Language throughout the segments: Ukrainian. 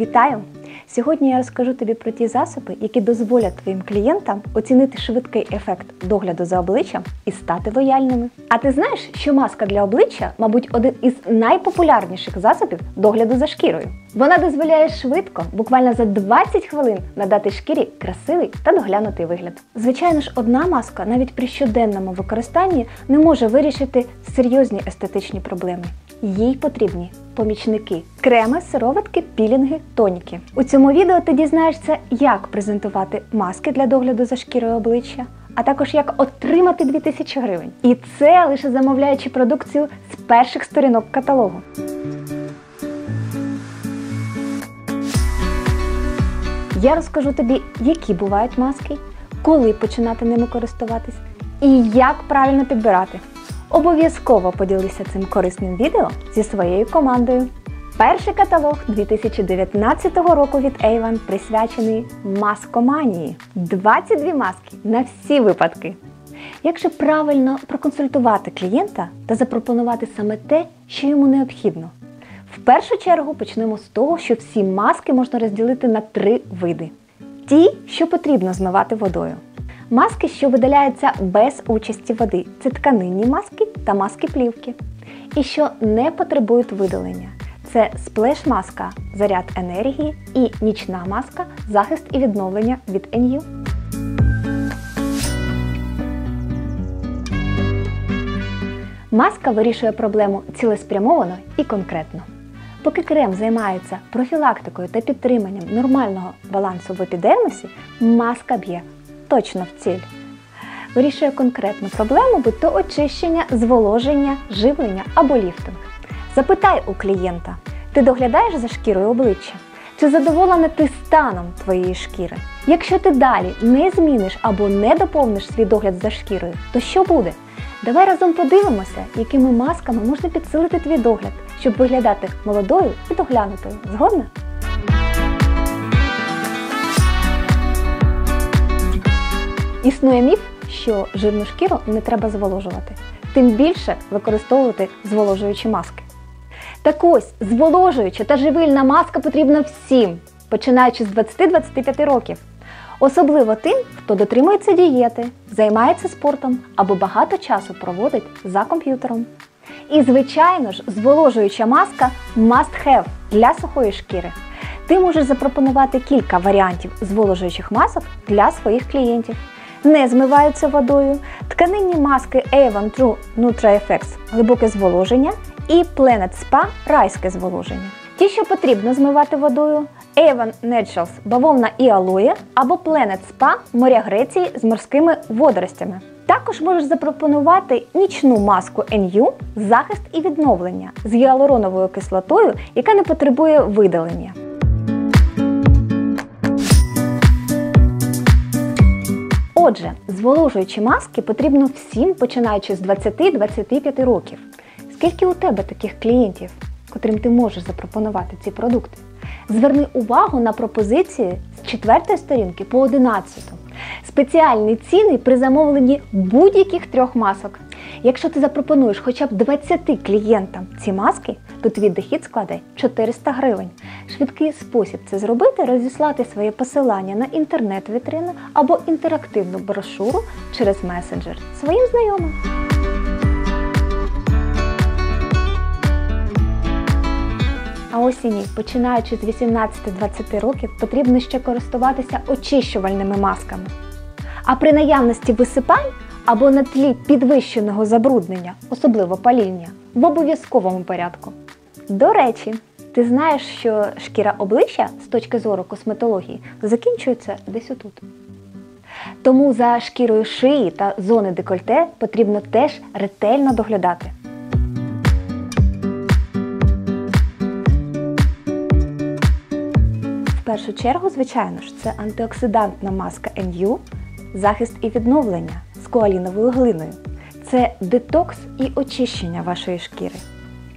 Вітаю! Сьогодні я розкажу тобі про ті засоби, які дозволять твоїм клієнтам оцінити швидкий ефект догляду за обличчям і стати лояльними. А ти знаєш, що маска для обличчя, мабуть, один із найпопулярніших засобів догляду за шкірою. Вона дозволяє швидко, буквально за 20 хвилин, надати шкірі красивий та доглянутий вигляд. Звичайно ж, одна маска навіть при щоденному використанні не може вирішити серйозні естетичні проблеми. Їй потрібні помічники, креми, сироватки, пілінги, тоніки. У цьому відео ти дізнаєшся, як презентувати маски для догляду за шкірою обличчя, а також як отримати 2000 гривень. І це лише замовляючи продукцію з перших сторінок каталогу. Я розкажу тобі, які бувають маски, коли починати ними користуватись і як правильно підбирати. Обов'язково поділися цим корисним відео зі своєю командою. Перший каталог 2019 року від Avon присвячений маскоманії. 22 маски на всі випадки. Як же правильно проконсультувати клієнта та запропонувати саме те, що йому необхідно? В першу чергу почнемо з того, що всі маски можна розділити на три види: ті, що потрібно змивати водою. Маски, що видаляються без участі води. Це тканинні маски та маски плівки. І що не потребують видалення. Це сплеш-маска заряд енергії і нічна маска захист і відновлення від NU. Маска вирішує проблему цілеспрямовано і конкретно. Поки крем займається профілактикою та підтриманням нормального балансу в епідермісі, маска б'є точно в ціль. Вирішує конкретну проблему, будь то очищення, зволоження, живлення або ліфтинг. Запитай у клієнта, ти доглядаєш за шкірою обличчя? Чи задоволена ти станом твоєї шкіри? Якщо ти далі не зміниш або не доповниш свій догляд за шкірою, то що буде? Давай разом подивимося, якими масками можна підсилити твій догляд, щоб виглядати молодою і доглянутою. Згодна? Існує міф, що жирну шкіру не треба зволожувати, тим більше використовувати зволожуючі маски. Так ось, зволожуюча та живильна маска потрібна всім, починаючи з 20-25 років. Особливо тим, хто дотримується дієти, займається спортом або багато часу проводить за комп'ютером. І, звичайно ж, зволожуюча маска must have для сухої шкіри. Ти можеш запропонувати кілька варіантів зволожуючих масок для своїх клієнтів не змиваються водою, тканинні маски Avon True NutraFX глибоке зволоження і Planet Spa райське зволоження. Ті, що потрібно змивати водою, Avon Naturals бавовна і алоє або Planet Spa моря Греції з морськими водоростями. Також можеш запропонувати нічну маску NU захист і відновлення з гіалуроновою кислотою, яка не потребує видалення. Отже, зволожуючі маски потрібно всім, починаючи з 20-25 років. Скільки у тебе таких клієнтів, котрим ти можеш запропонувати ці продукти? Зверни увагу на пропозиції з 4 сторінки по 11. Спеціальні ціни при замовленні будь-яких трьох масок. Якщо ти запропонуєш хоча б 20 клієнтам ці маски, то твій дохід складе 400 гривень. Швидкий спосіб це зробити розіслати своє посилання на інтернет-вітрину або інтерактивну брошуру через месенджер своїм знайомим. А осінні, починаючи з 18-20 років, потрібно ще користуватися очищувальними масками. А при наявності висипань або на тлі підвищеного забруднення, особливо паління, в обов'язковому порядку. До речі, ти знаєш, що шкіра обличчя з точки зору косметології закінчується десь отут. Тому за шкірою шиї та зони декольте потрібно теж ретельно доглядати. В першу чергу, звичайно ж, це антиоксидантна маска NU, захист і відновлення з коаліновою глиною. Це детокс і очищення вашої шкіри.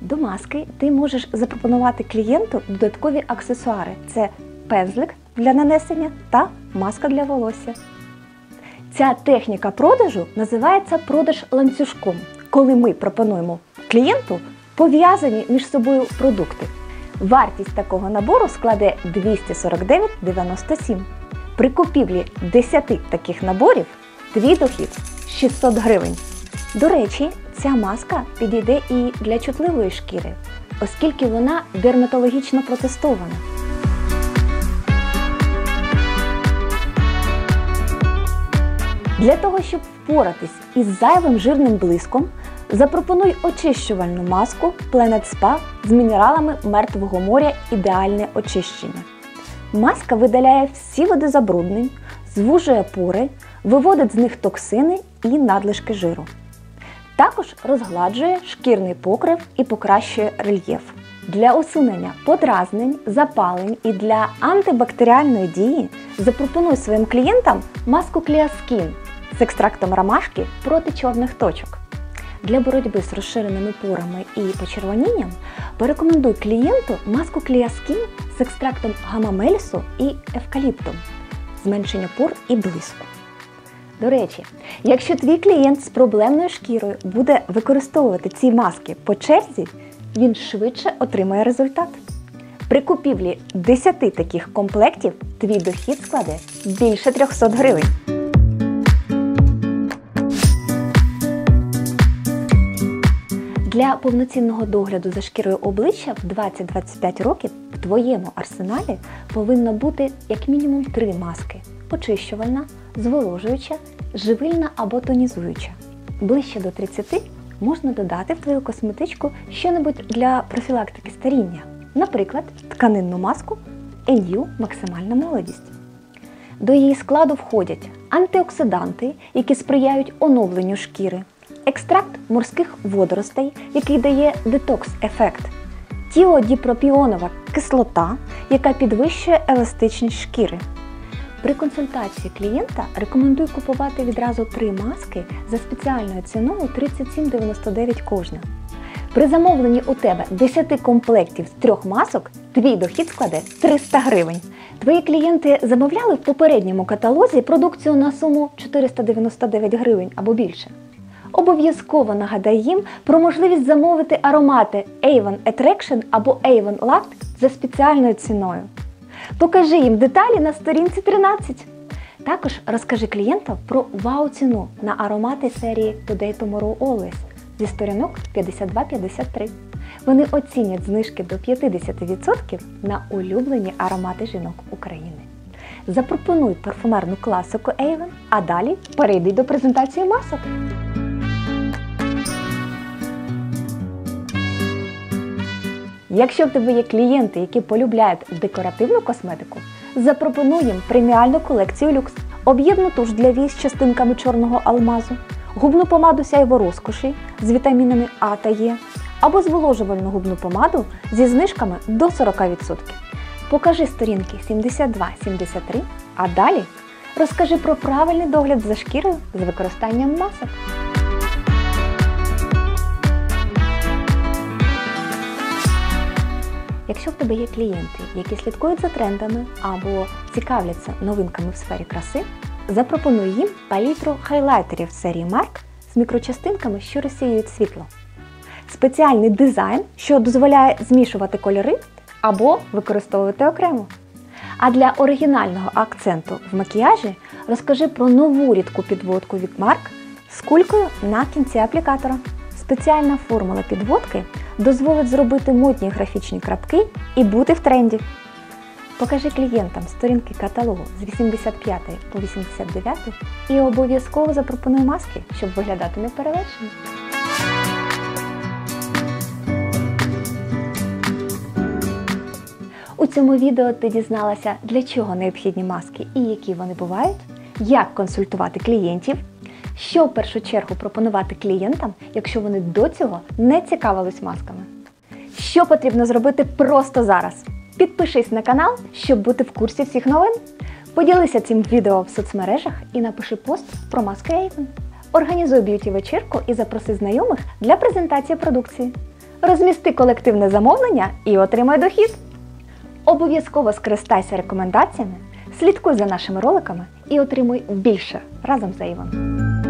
До маски ти можеш запропонувати клієнту додаткові аксесуари: це пензлик для нанесення та маска для волосся. Ця техніка продажу називається продаж ланцюжком, коли ми пропонуємо клієнту пов'язані між собою продукти. Вартість такого набору складе 249,97. При купівлі 10 таких наборів твій дохід 600 гривень. До речі, ця маска підійде і для чутливої шкіри, оскільки вона дерматологічно протестована. Для того, щоб впоратись із зайвим жирним блиском, запропонуй очищувальну маску Planet Spa з мінералами мертвого моря ідеальне очищення. Маска видаляє всі види забруднень, звужує пори, виводить з них токсини і надлишки жиру. Також розгладжує шкірний покрив і покращує рельєф. Для усунення подразнень, запалень і для антибактеріальної дії запропонуй своїм клієнтам маску Clearskin з екстрактом ромашки проти чорних точок. Для боротьби з розширеними порами і почервонінням порекомендуй клієнту маску Clearskin з екстрактом гамамельсу і евкаліптом, зменшення пор і блиску. До речі, якщо твій клієнт з проблемною шкірою буде використовувати ці маски по черзі, він швидше отримає результат. При купівлі 10 таких комплектів твій дохід складе більше 300 гривень. Для повноцінного догляду за шкірою обличчя в 20-25 років твоєму арсеналі повинно бути як мінімум три маски: очищувальна, зволожуюча, живильна або тонізуюча. Ближче до 30 можна додати в твою косметичку щонебудь для профілактики старіння, наприклад, тканинну маску NU Максимальна молодість. До її складу входять антиоксиданти, які сприяють оновленню шкіри, екстракт морських водоростей, який дає детокс-ефект, тіодіпропіонова кислота, яка підвищує еластичність шкіри. При консультації клієнта рекомендую купувати відразу три маски за спеціальною ціною 37,99 кожна. При замовленні у тебе 10 комплектів з трьох масок твій дохід складе 300 гривень. Твої клієнти замовляли в попередньому каталозі продукцію на суму 499 гривень або більше. Обов'язково нагадай їм про можливість замовити аромати Avon Attraction або Avon Lact за спеціальною ціною. Покажи їм деталі на сторінці 13. Також розкажи клієнтам про вау-ціну на аромати серії Today Tomorrow Always зі сторінок 52-53. Вони оцінять знижки до 50% на улюблені аромати жінок України. Запропонуй парфумерну класику Avon, а далі перейди до презентації масок. Якщо в тебе є клієнти, які полюбляють декоративну косметику, запропонуй преміальну колекцію люкс, об'ємну туш для вій з частинками чорного алмазу, губну помаду сяйво розкоші з вітамінами А та Е, або зволожувальну губну помаду зі знижками до 40%. Покажи сторінки 72-73, а далі розкажи про правильний догляд за шкірою з використанням масок. Якщо в тебе є клієнти, які слідкують за трендами або цікавляться новинками в сфері краси, запропонуй їм палітру хайлайтерів серії Mark з мікрочастинками, що розсіюють світло. Спеціальний дизайн, що дозволяє змішувати кольори або використовувати окремо. А для оригінального акценту в макіяжі розкажи про нову рідку підводку від Mark з кулькою на кінці аплікатора. Спеціальна формула підводки дозволить зробити модні графічні крапки і бути в тренді. Покажи клієнтам сторінки каталогу з 85 по 89 і обов'язково запропонуй маски, щоб виглядати неперевершено. У цьому відео ти дізналася, для чого необхідні маски і які вони бувають, як консультувати клієнтів, що в першу чергу пропонувати клієнтам, якщо вони до цього не цікавились масками. Що потрібно зробити просто зараз? Підпишись на канал, щоб бути в курсі всіх новин. Поділися цим відео в соцмережах і напиши пост про маски Avon. Організуй б'юті-вечірку і запроси знайомих для презентації продукції. Розмісти колективне замовлення і отримай дохід. Обов'язково скористайся рекомендаціями, слідкуй за нашими роликами і отримуй більше разом з Avon.